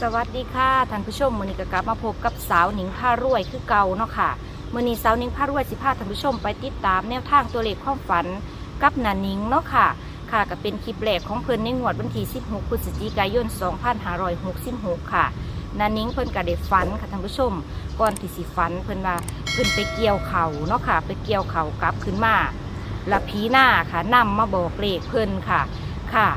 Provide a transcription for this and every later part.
สวัสดีค่ะท่านผู้ชมมือนี้ก็กลับมาพบกับสาวหนิงผ้ารวยคือเก่าเนาะค่ะมือนี้สาวหนิงผ้ารวยสิพาท่านผู้ชมไปติดตามแนวทางตัวเลขความฝันกับนาหนิงเนาะค่ะ ค่ะก็เป็นคลิปแรกของเพิ่นในงวดวันที่ 16พฤศจิกายน 2566 ค่ะนาหนิงเพิ่นก็ได้ฝันค่ะท่านผู้ชม ก่อนที่สิฝันเพิ่นว่าเพิ่นไปเกี่ยวเขาเนาะค่ะ ไปเกี่ยวเขากลับขึ้นมาแล้วผีหน้าค่ะนำมาบอกเลขเพิ่นค่ะค่ะ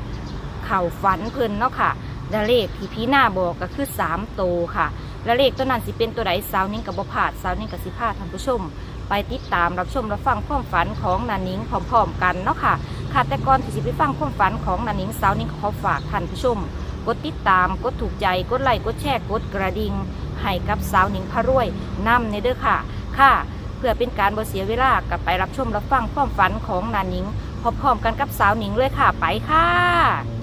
เข่าฝันเพิ่นเนาะค่ะ และเลขที่พี่หน้าบอกก็คือ3โตค่ะและเลขตัวนั้นสิเป็นตัวใดสาวนิ่งกับบพาดสาวนิ่งกับสิพาท่านผู้ชม ไปติดตามรับชมรับฟังความฝันของนานิงพร้อมๆกันเนาะค่ะค่ะแต่ก่อนที่สิไปฟังความฝันของนานิงสาวนิ่งขอฝากท่านผู้ชม กดติดตามกดถูกใจกดไลค์กดแชร์กดกระดิ่งให้กับสาวนิ่งพระรวยนำในเด้อค่ะ ค่ะ เพื่อเป็นการบ่เสียเวลากลับไปรับชมรับฟังความฝันของนานิงพร้อมๆกันกับสาวนิงเลยค่ะไปค่ะ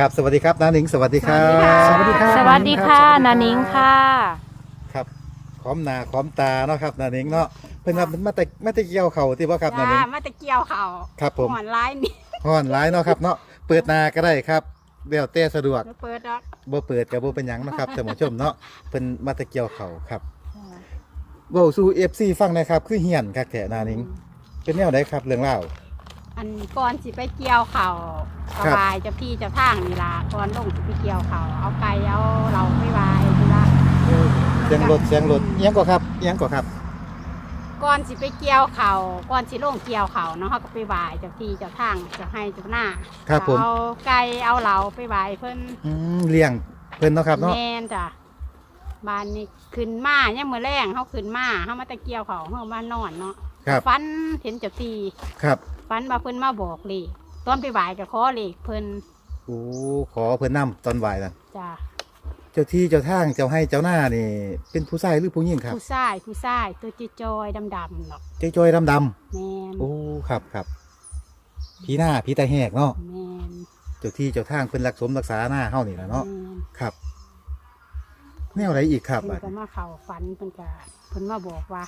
กับสวัสดีครับน้าหนิงสวัสดีครับ สวัสดีครับสวัสดีค่ะนานิงค่ะครับพร้อมหน้าพร้อมตาเนาะครับน้าหนิงเนาะเพิ่นว่าเพิ่นมาแต่มาแต่เกี่ยวเขาที่ว่าครับน้าหนิงจ้ามาตะเกียวเขาครับผมหอนร้ายนี่ฮ้อนหลายเนาะครับเนาะเปิดหน้าก็ได้ครับเดี๋ยวแต่สะดวกเปิดดอกบ่เปิดก็บ่เป็นหยังเนาะครับท่านผู้ชมเนาะเพิ่นมาแต่เกี่ยวเขาครับเว้าสู่ FC ฟังหนะครับ คือเฮียนคักแท้น้าหนิงเป็นแนวใดครับเรื่องเล่าว อันก่อนสิไปเกี่ยวเขาสครับบายเจะพี่เจะทางนี่ล่ะก่อนลงสิไปเกี่ยวเขาเอาไก่เอาเราไปวายนี่ละเสียงรถเสียงรถเอียงก็ครับเอียงก็ครับก่อนสิไปเกี่ยวเขาก่อนสิลงเกี่ยวเขาเนาะเขาก็ไปวายเจะพี่เจะทางเจะให้เจะหน้าครับผมเอาไก่เอาเราไปวายเพิ่นอืมเลี้ยงเพิ่นเนาะครับเนาะแม่นจ้ะบ้านนี้ขึ้นมาเนี่ยามมือแรงเขาขึ้นมาเขามาตะเกียวเขาเขามานอนเนาะครับฟันเห็นเจ้าตีครับ ฟันมาเพิ่นมาบอกเลยตอนไปไหวกับขอเลยเพิ่นโอ้ขอเพิ่นนํตอนบ่ายนั่นจ้ะเจ้าที่เจ้าทางเจ้าให้เจ้าหน้านี่ เป็นผู้ชายหรือผู้หญิงครับ ผู้ชายผู้ชายตัวจจอยๆดำๆหรอกเจ้าจอยดำดแมนำโอ้ครับครับผีหน้าผีตาแหกเนาะแมนเจ้าที่เจ้าทางเพิ่นรักสมรักษาหน้าเฮานี่แหละเนาะแมนครับ แนวไรอีกครับเพิ่บันดก็มาเข่าฝันเพิ่นก็เพิ่นมาบอกว่า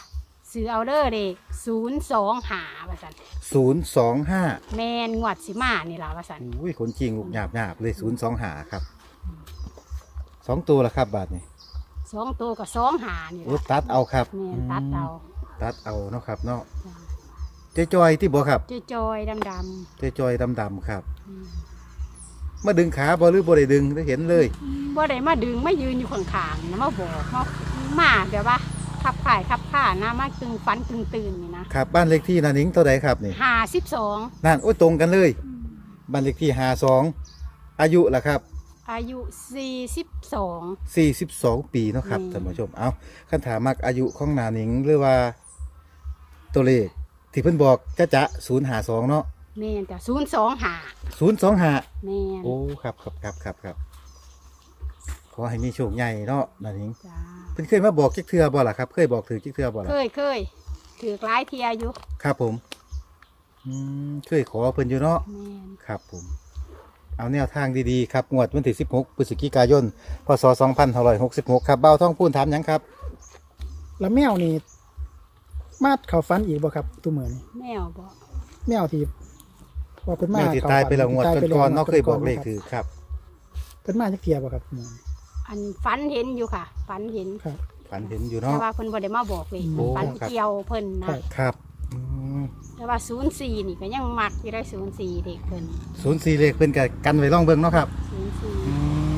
ซื้อเอาเด้อเด็กศูนย์สองหาว่าสันศูนย์สองห้าแมนงวดสิมานี่ล่ะว่าสันอุ้ยขนจริงลูกหยาบหยาบเลยศูนย์สองหาครับสองตัวละครับบาทนี่สองตัวกับสองหานี่โอ้ล่ะตัดเอาครับแมนตัดเอามตัดเอาเนาะครับเนาะจ้ะเจ้าจอยที่บ่ครับจอยๆดำเจ้าจอยดำดำๆครับ ๆอืมมาดึงขาบ่หรือบ่ได้ดึงได้เห็นเลย บ่ได้มาดึงมายืนอยู่ข้างๆนะมาบอกมามาแบบว่า ขับข่ายขับข่านะมาตึงฟันตึงตื่นนี่นะครับบ้านเลขที่นานิงเท่าใดครับนี่ห้าสิบสองนั่นโอ้ยตรงกันเลยบ้านเลขที่หาสองอายุล่ะครับ อายุสี่สิบสอง 42 ปีเนาะครับอืมท่านผู้ชมเอาคันถามมักอายุของนาหนิงหรือว่าตัวเลขที่เพิ่นบอกจะจะ052เนาะแม่นจ้ะศูนย์สองหา025แม่นโอ้ ครับครับครับครับครับ ขอให้มีโชคใหญ่เนาะนาหนิง จ้าเพิ่นเคยมาบอกจักเทื่อบ่ล่ะครับ เคยบอกถือจักเทื่อบ่ล่ะเคยเคยถือกหลายเทียอยู่ครับผมอืมเคยขอเพิ่นอยู่เนาะแม่นครับผม เอาแนวทางดีๆครับงวดวันที่16พฤศจิกายนพศ2566ครับเบ้าท่องพูนถามหยังครับ แล้วแมวนี่มาเข้าฝันอีกบ่ครับตัวมือนี่แมวบอกแมวที่ว่าเพิ่นแมมาวที่เข้ตายไปแล้วงวดตายไปก่อนๆเนาะงวดเคยบอกเลขก่นๆคือครับ เพิ่นมาจักเทียบ่ครับมื้อนี้ อันฝันเห็นอยู่ค่ะ ฝันเห็นครับ ฝันเห็นอยู่แต่เนาะ ว่าเพิ่นบ่ได้มาบอกเลยโอ้ ฝันครับเกี่ยวเพิ่นครันะบครับอืมแต่ว่าศูนย์สี่นี่ก็ยังมักอยู่ได้ศูนย์สี่เด็กเพิ่นศูนย์สี่เลขเพิ่นกับกันไว้ล่องเบิ่งเนาะครับศูนย์สี่อื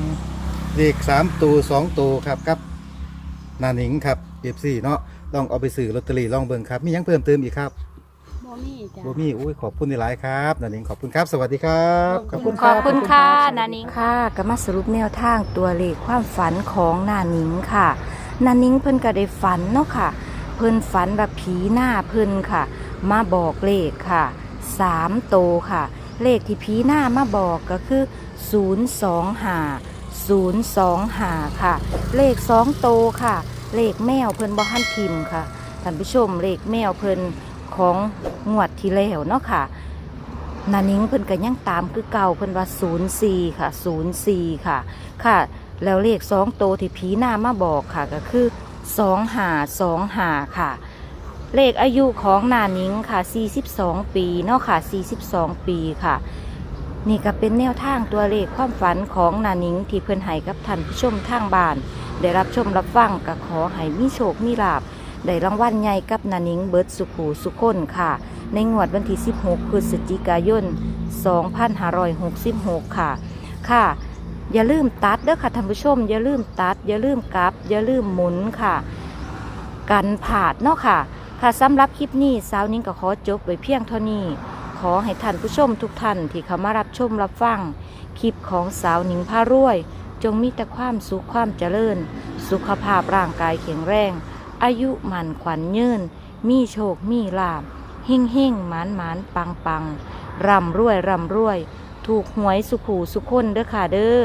มเลขสามตัวสองตัวครับครับนาหนิงครับเอฟซีเนาะลองเอาไปซื้อลอตเตอรี่ลองเบิ่งครับมีหยังเพิ่มเติมอีกครับ บ่มีจ้ะ บ่มีอุ้ยขอบคุณหลายๆครับนาหนิงขอบคุณครับ สวัสดีครับขอบคุณขอบคุณค่ะขอบคุณครับนานิง ค่ะก็มาสรุปแนวทางตัวเลขความฝันของนานิงค่ะ นานิงเพิ่นก็ได้ฝันเนาะค่ะ เพิ่นฝันว่าผีหน้าเพิ่นค่ะ มาบอกเลขค่ะสามโตวค่ะ เลขที่ผีหน้ามาบอกก็คือศูนย์สองหาศูนย์สองหาค่ะ เลขสองโตวค่ะ เลขแมวเพิ่นบ่ทันพิมพ์ค่ะท่านผู้ชมเลขแมวเพิ่น ของงวดที่แล้วเนาะค่ะนานิ้งเพิ่นก็ยังตามคือเก่าเพิ่นว่า04ค่ะ04ค่ะ ค่ะ แล้วเลขสองโตที่ผีหน้ามาบอกค่ะก็คือ2หา2หาค่ะ เลขอายุของนานิ้งค่ะ 42 ปีเนาะค่ะ 42 ปีค่ะ นี่ก็เป็นแนวทางตัวเลขความฝันของนานิงที่เพิ่นให้กับท่านผู้ชมทางบ้าน ได้รับชมรับฟังก็ขอให้มีโชคมีลาบ ได้รางวัลใหญ่กับนานิงเบิร์ดสุขูสุคนค่ะ ในงวดวันที่ 16 พฤศจิกายน 2566 ค่ะ ค่ะ อย่าลืมตัดเด้อค่ะท่านผู้ชม อย่าลืมตัด อย่าลืมกลับ อย่าลืมหมุนค่ะ กันผาดเนาะค่ะ ค่ะสำหรับคลิปนี้สาวนิ้งก็ขอจบไว้เพียงเท่านี้ขอให้ท่านผู้ชมทุกท่านที่เข้ามารับชมรับฟัง คลิปของสาวหนิงพารวย จงมีแต่ความสุขความเจริญ สุขภาพร่างกายแข็งแรง อายุมันขวัญยืน มีโชค มีลาบเฮ่งเฮ่งหมานหมานปังปังร่ำรวยร่ำรวย ถูกหวยสุขูสุขคนเด้อค่ะเด้อ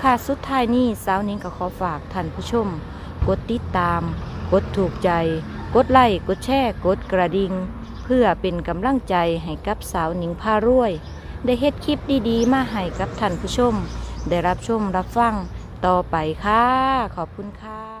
ค่ะสุดท้ายนี้สาวนิ้งก็ขอฝากท่านผู้ชม กดติดตาม กดถูกใจ กดไลค์กดแชร์กดกระดิ่งเพื่อเป็นกำลังใจให้กับสาวนิงพารวย ได้เฮ็ดคลิปดีๆ มาให้กับท่านผู้ชม ได้รับชมรับฟังต่อไปค่ะ ขอบคุณค่ะ